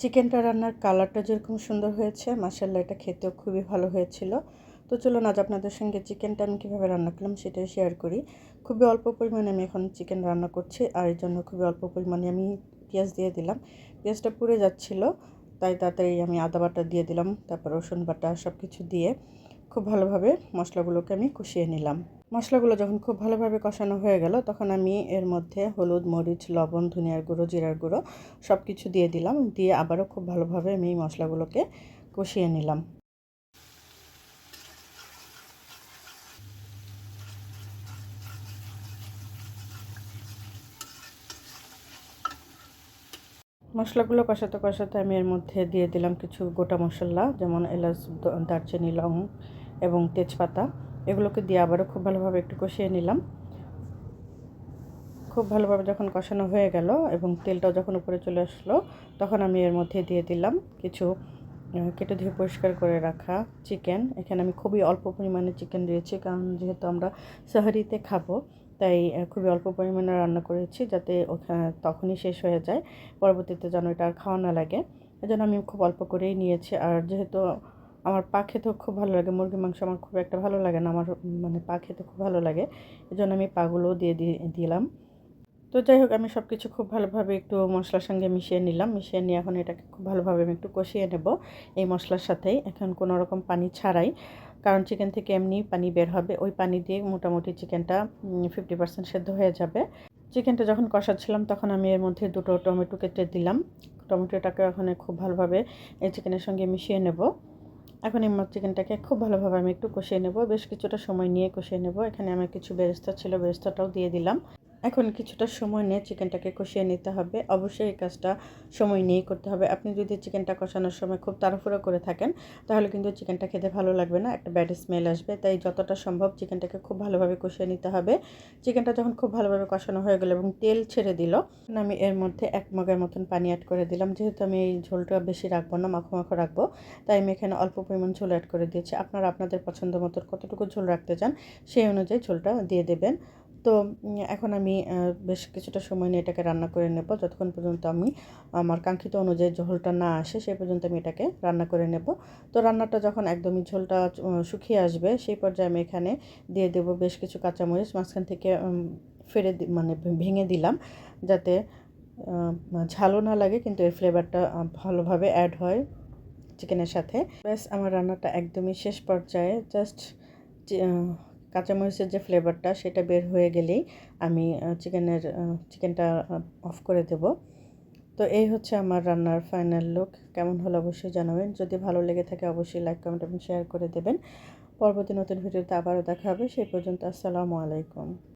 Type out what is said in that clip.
চিকেনটা রান্নার কালারটা যেরকম সুন্দর হয়েছে মাসাল্লাহ এটা খেতেও খুবই ভালো হয়েছিল। তো চলুন আজ আপনাদের সঙ্গে চিকেনটা আমি কীভাবে রান্না করলাম সেটাই শেয়ার করি। খুবই অল্প পরিমাণে আমি এখন চিকেন রান্না করছি, আর এই জন্য খুবই অল্প পরিমাণে আমি পেঁয়াজ দিয়ে দিলাম। পেঁয়াজটা পুড়ে যাচ্ছিল, তাই তাড়াতাড়ি আমি আদা বাটা দিয়ে দিলাম, তারপর রসুন বাটা সব কিছু দিয়ে। খুব ভালোভাবে মশলাগুলোকে আমি কষিয়ে নিলাম। মশলাগুলো যখন খুব ভালোভাবে কষানো হয়ে গেল, তখন আমি এর মধ্যে হলুদ, মরিচ, লবণ, ধনিয়ার গুঁড়ো, জিরার গুঁড়ো সব কিছু দিয়ে দিলাম। দিয়ে আবারও খুব ভালোভাবে আমি এই মশলাগুলোকে কষিয়ে নিলাম। মশলাগুলো কষাতে কষাতে আমি এর মধ্যে দিয়ে দিলাম কিছু গোটা মশলা, যেমন এলাচ দারচিনি, লং এবং তেজপাতা, এগুলোকে দিয়ে আবারও খুব ভালোভাবে একটু কষিয়ে নিলাম। খুব ভালোভাবে যখন কষানো হয়ে গেল এবং তেলটাও যখন উপরে চলে আসলো, তখন আমি এর মধ্যে দিয়ে দিলাম কিছু কেটে ধুয়ে পরিষ্কার করে রাখা চিকেন। এখানে আমি খুবই অল্প পরিমাণে চিকেন দিয়েছি, কারণ যেহেতু আমরা সাহারিতে খাব, তাই খুবই অল্প পরিমাণে রান্না করেছি যাতে ওখানে তখনই শেষ হয়ে যায়। পরবর্তীতে যেন এটা আর খাওয়া না লাগে। এজন্য আমি খুব অল্প করেই নিয়েছি। আর যেহেতু আমার পা খেতেও খুব ভালো লাগে। মুরগির মাংস আমার খুব একটা ভালো লাগে না। আমার মানে পা খেতে খুব ভালো লাগে। এই জন্য আমি পাগুলোও দিয়ে দিলাম। তো যাই হোক, আমি সব কিছু খুব ভালোভাবে একটু মশলার সঙ্গে মিশিয়ে নিলাম। মিশিয়ে নিয়ে এখন এটাকে খুব ভালোভাবে আমি একটু কষিয়ে নেব এই মশলার সাথেই। এখন কোনো রকম পানি ছাড়াই। কারণ চিকেন থেকে এমনি পানি বের হবে। ওই পানি দিয়ে মোটামুটি চিকেনটা ফিফটি পার্সেন্ট সেদ্ধ হয়ে যাবে। চিকেনটা যখন কষাচ্ছিলাম তখন আমি এর মধ্যে দুটো টমেটো কেটে দিলাম। টমেটোটাকে ওখানে খুব ভালোভাবে এই চিকেনের সঙ্গে মিশিয়ে নেব। এখন এই চিকেনটাকে খুব ভালোভাবে আমি একটু কষিয়ে নেব। বেশ কিছুটা সময় নিয়ে কষিয়ে নেব। এখানে আমার কিছু বেরেস্তা ছিল, বেরেস্তাটাও দিয়ে দিলাম। এখন কিছুটা সময় নিয়ে চিকেনটাকে কষিয়ে নিতে হবে। অবশ্যই এই কাজটা সময় নিয়েই করতে হবে। আপনি যদি চিকেনটা কষানোর সময় খুব তাড়াহুড়ো করে থাকেন, তাহলে কিন্তু চিকেনটা খেতে ভালো লাগবে না, একটা ব্যাড স্মেল আসবে। তাই যতটা সম্ভব চিকেনটাকে খুব ভালোভাবে কষিয়ে নিতে হবে। চিকেনটা যখন খুব ভালোভাবে কষানো হয়ে গেল এবং তেল ছেড়ে দিল আমি এর মধ্যে এক মগের মতন পানি অ্যাড করে দিলাম। যেহেতু আমি এই ঝোলটা বেশি রাখব না, মাখো মাখো রাখব, তাই আমি এখানে অল্প পরিমাণ ঝোল অ্যাড করে দিয়েছি। আপনারা আপনাদের পছন্দ মতো কতটুকু ঝোল রাখতে চান, সেই অনুযায়ী ঝোলটা দিয়ে দেবেন। তো এখন আমি বেশ কিছুটা সময় নিয়ে এটাকে রান্না করে নেব। যতক্ষণ পর্যন্ত আমি আমার কাঙ্ক্ষিত অনুযায়ী ঝোলটা না আসে সেই পর্যন্ত আমি এটাকে রান্না করে নেব। তো রান্নাটা যখন একদমই ঝোলটা শুকিয়ে আসবে, সেই পর্যায়ে আমি এখানে দিয়ে দেব বেশ কিছু কাঁচামরিচ। মাঝখান থেকে ফেরে মানে ভেঙে দিলাম যাতে ঝালও না লাগে, কিন্তু এর ফ্লেভারটা ভালোভাবে অ্যাড হয় চিকেনের সাথে। ব্যাস, আমার রান্নাটা একদমই শেষ পর্যায়ে জাস্ট কাঁচামরিচের যে ফ্লেভারটা সেটা বের হয়ে গেলেই আমি চিকেনের চিকেনটা অফ করে দেব। তো এই হচ্ছে আমার রান্নার ফাইনাল লুক কেমন হলো অবশ্যই জানাবেন। যদি ভালো লেগে থাকে অবশ্যই লাইক কমেন্ট এবং শেয়ার করে দেবেন। পরবর্তী নতুন ভিডিওতে আবারও দেখা হবে। সেই পর্যন্ত আসসালামু আলাইকুম।